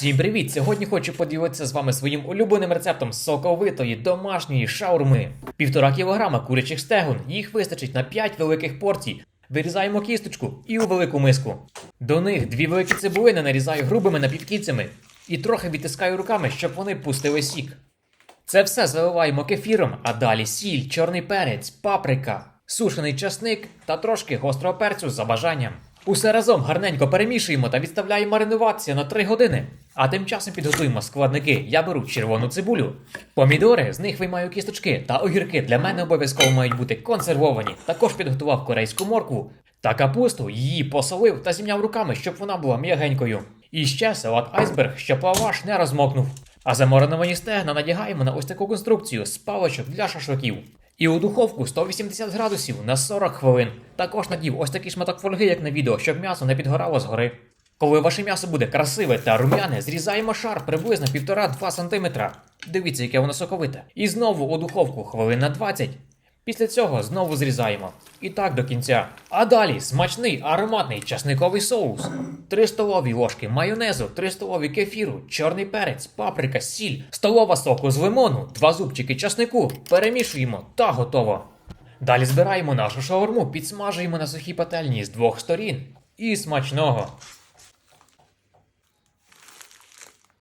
Всім привіт! Сьогодні хочу поділитися з вами своїм улюбленим рецептом соковитої домашньої шаурми. Півтора кілограма курячих стегон, їх вистачить на 5 великих порцій. Вирізаємо кісточку і у велику миску. До них дві великі цибулини нарізаю грубими напівкільцями і трохи відтискаю руками, щоб вони пустили сік. Це все заливаємо кефіром, а далі сіль, чорний перець, паприка, сушений часник та трошки гострого перцю за бажанням. Усе разом гарненько перемішуємо та відставляємо маринуватися на 3 години. А тим часом підготуємо складники. Я беру червону цибулю, помідори, з них виймаю кісточки та огірки для мене обов'язково мають бути консервовані. Також підготував корейську моркву та капусту, її посолив та зім'яв руками, щоб вона була м'ягенькою. І ще салат айсберг, щоб лаваш не розмокнув. А замариновані стегна надягаємо на ось таку конструкцію з паличок для шашликів. І у духовку 180 градусів на 40 хвилин. Також надів ось такий шматок фольги, як на відео, щоб м'ясо не підгорало згори. Коли ваше м'ясо буде красиве та рум'яне, зрізаємо шар приблизно 1,5-2 см. Дивіться, яке воно соковите. І знову у духовку хвилин на 20. Після цього знову зрізаємо. І так до кінця. А далі смачний ароматний часниковий соус. 3 столові ложки майонезу, 3 столові кефіру, чорний перець, паприка, сіль, столова соку з лимону, 2 зубчики часнику. Перемішуємо та готово. Далі збираємо нашу шаурму, підсмажуємо на сухій пательні з двох сторін. І смачного!